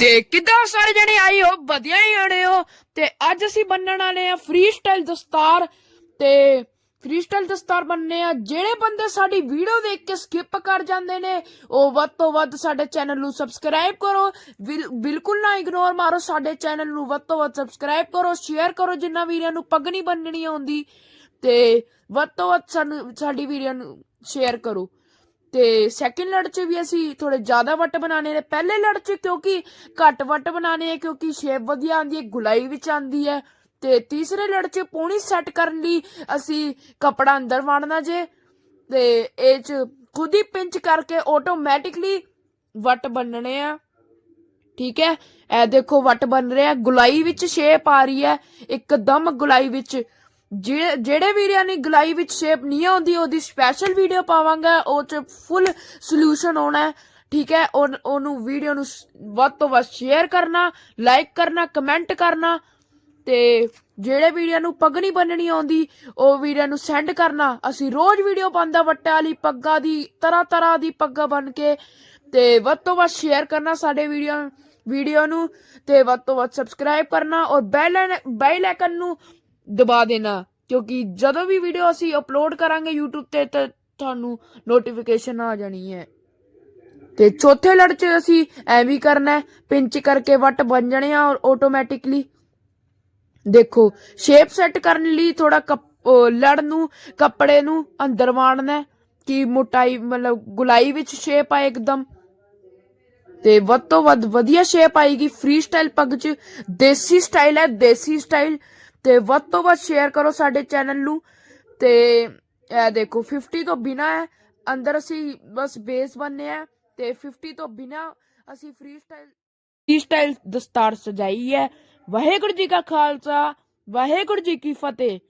ਤੇ ਕਿੱਦਾਂ ਸਾਰੇ ਜਣੇ ਆਏ ਹੋ? ਵਧੀਆ ਹੀ ਆਣੇ ਹੋ। ਤੇ ਅੱਜ ਅਸੀਂ ਬੰਨਣ ਵਾਲੇ ਆ ਫ੍ਰੀ ਸਟਾਈਲ ਦਸਤਾਰ ਤੇ ਫ੍ਰੀ ਸਟਾਈਲ ਦਸਤਾਰ ਬੰਨਣੇ ਆ। ਜਿਹੜੇ ਬੰਦੇ ਸਾਡੀ ਵੀਡੀਓ ਦੇਖ ਕੇ ਸਕਿਪ ਕਰ ਜਾਂਦੇ ਨੇ, ਉਹ ਵੱਧ ਤੋਂ ਵੱਧ ਸਾਡੇ ਚੈਨਲ ਨੂੰ ਸਬਸਕ੍ਰਾਈਬ ਕਰੋ। ਬਿਲ- ਬਿਲਕੁਲ ਨਾ ਇਗਨੋਰ ਮਾਰੋ। ਸਾਡੇ ਚੈਨਲ ਨੂੰ ਵੱਧ ਤੋਂ ਵੱਧ ਸਬਸਕ੍ਰਾਈਬ ਕਰੋ ਸ਼ੇਅਰ ਕਰੋ। ਜਿੰਨਾ ਵੀਰਾਂ ਨੂੰ ਪੱਗ ਨਹੀਂ ਬੰਨਣੀ ਆਉਂਦੀ, ਤੇ ਵੱਧ ਤੋਂ ਵੱਧ ਸਾਨੂੰ ਸਾਡੀ ਵੀਡੀਓ ਨੂੰ ਸ਼ੇਅਰ ਕਰੋ। ਤੇ ਸੈਕਿੰਡ ਲੜ ਚ ਵੀ ਅਸੀਂ ਥੋੜੇ ਜ਼ਿਆਦਾ ਵੱਟ ਬਣਾਣੇ ਨੇ। ਪਹਿਲੇ ਲੜ ਚ ਕਿਉਂਕਿ ਘੱਟ ਵੱਟ ਬਣਾਣੇ ਆ, ਕਿਉਂਕਿ ਸ਼ੇਪ ਵਧੀਆ ਆਂਦੀ ਹੈ, ਗੁਲਾਈ ਵਿੱਚ ਆਂਦੀ ਹੈ। ਤੇ ਤੀਸਰੇ ਲੜ ਚ ਪੌਣੀ ਸੈੱਟ ਕਰਨ ਲਈ ਅਸੀਂ ਕਪੜਾ ਅੰਦਰ ਵਾੜਨਾ ਜੇ ਤੇ ਇਹ ਚ ਖੁਦ ਹੀ ਪਿੰਚ ਕਰਕੇ ਆਟੋਮੈਟਿਕਲੀ ਵੱਟ ਬੰਨਣੇ ਆ। ਠੀਕ ਹੈ? ਇਹ ਦੇਖੋ ਵੱਟ ਬਣ ਰਿਹਾ, ਗੁਲਾਈ ਵਿੱਚ ਸ਼ੇਪ ਆ ਰਹੀ ਹੈ, ਇੱਕਦਮ ਗੁਲਾਈ ਵਿੱਚ ਜਿਹੜੇ ਵੀਰਿਆਂ ਨੇ ਗਲਾਈ ਵਿੱਚ ਸ਼ੇਪ ਨਹੀਂ ਆਉਂਦੀ, ਉਹਦੀ ਸਪੈਸ਼ਲ ਵੀਡੀਓ ਪਾਵਾਂਗਾ, ਉਹ ਚ ਫੁੱਲ ਸੋਲੂਸ਼ਨ ਆਉਣਾ ਹੈ, ਠੀਕ ਹੈ? ਔਰ ਉਹਨੂੰ ਵੀਡੀਓ ਨੂੰ ਵੱਧ ਤੋਂ ਵੱਧ ਸ਼ੇਅਰ ਕਰਨਾ ਲਾਈਕ ਕਰਨਾ ਕਮੈਂਟ ਕਰਨਾ, ਤੇ ਜਿਹੜੇ ਵੀਡੀਓ ਨੂੰ ਪੱਗ ਨਹੀਂ ਬੰਨਣੀ ਆਉਂਦੀ, ਉਹ ਵੀਡੀਓ ਨੂੰ ਸੈਂਡ ਕਰਨਾ। ਅਸੀਂ ਰੋਜ਼ ਵੀਡੀਓ ਪਾਉਂਦਾ ਵੱਟਾਂ ਵਾਲੀ ਪੱਗਾਂ ਦੀ ਤਰ੍ਹਾਂ ਤਰ੍ਹਾਂ ਦੀ ਪੱਗਾਂ ਬਣ ਕੇ, ਤੇ ਵੱਧ ਤੋਂ ਵੱਧ ਸ਼ੇਅਰ ਕਰਨਾ ਸਾਡੇ ਵੀਡੀਓ ਵੀਡੀਓ ਨੂੰ, ਤੇ ਵੱਧ ਤੋਂ ਵੱਧ ਸਬਸਕ੍ਰਾਈਬ ਕਰਨਾ, ਔਰ ਬੈਲ ਬੈਲ ਆਈਕਨ ਨੂੰ ਦਬਾ ਦੇਣਾ। ਕਿਉਂਕਿ ਜਦੋਂ ਵੀ ਵੀਡੀਓ ਅਸੀਂ ਅਪਲੋਡ ਕਰਾਂਗੇ YouTube ਤੇ, ਤਾਂ ਤੁਹਾਨੂੰ ਨੋਟੀਫਿਕੇਸ਼ਨ ਆ ਜਾਣੀ ਹੈ। ਤੇ ਚੌਥੇ ਲੜ ਚ ਅਸੀਂ ਐਵੇਂ ਹੀ ਕਰਨਾ ਹੈ, ਪਿੰਚ ਕਰਕੇ ਵੱਟ ਬਣ ਜਾਣੇ ਆ ਔਰ ਆਟੋਮੈਟਿਕਲੀ ਦੇਖੋ ਸ਼ੇਪ ਸੈੱਟ ਕਰਨ ਲਈ ਥੋੜਾ ਲੜ ਨੂੰ, ਕੱਪੜੇ ਨੂੰ ਅੰਦਰ ਵਾੜਨਾ ਕਿ ਮੋਟਾਈ ਮਤਲਬ ਗੁਲਾਈ ਵਿੱਚ ਸ਼ੇਪ ਆਏ ਇੱਕਦਮ। ਤੇ ਵੱਧ ਤੋਂ ਵੱਧ ਵਧੀਆ ਸ਼ੇਪ ਆਏਗੀ। ਫ੍ਰੀ ਸਟਾਈਲ ਪੱਗ ਚ ਦੇਸੀ ਸਟਾਈਲ ਹੈ, ਦੇਸੀ ਸਟਾਈਲ ਤੇ ਵੱਧ ਤੋਂ ਵੱਧ ਸ਼ੇਅਰ ਕਰੋ ਸਾਡੇ ਚੈਨਲ ਨੂੰ। ਤੇ ਇਹ ਦੇਖੋ 50 ਤੋਂ ਬਿਨਾ ਹੈ, ਅੰਦਰ ਅਸੀਂ ਬਸ ਬੇਸ ਬੰਨੇ ਆ, ਤੇ 50 ਤੋਂ ਬਿਨਾ ਅਸੀਂ ਫ੍ਰੀ ਸਟਾਈਲ ਫ੍ਰੀ ਸਟਾਈਲ ਦਸਤਾਰ ਸਜਾਈ ਹੈ। ਵਾਹਿਗੁਰੂ ਜੀ ਕਾ ਖਾਲਸਾ, ਵਾਹਿਗੁਰੂ ਜੀ ਕੀ ਫਤਿਹ।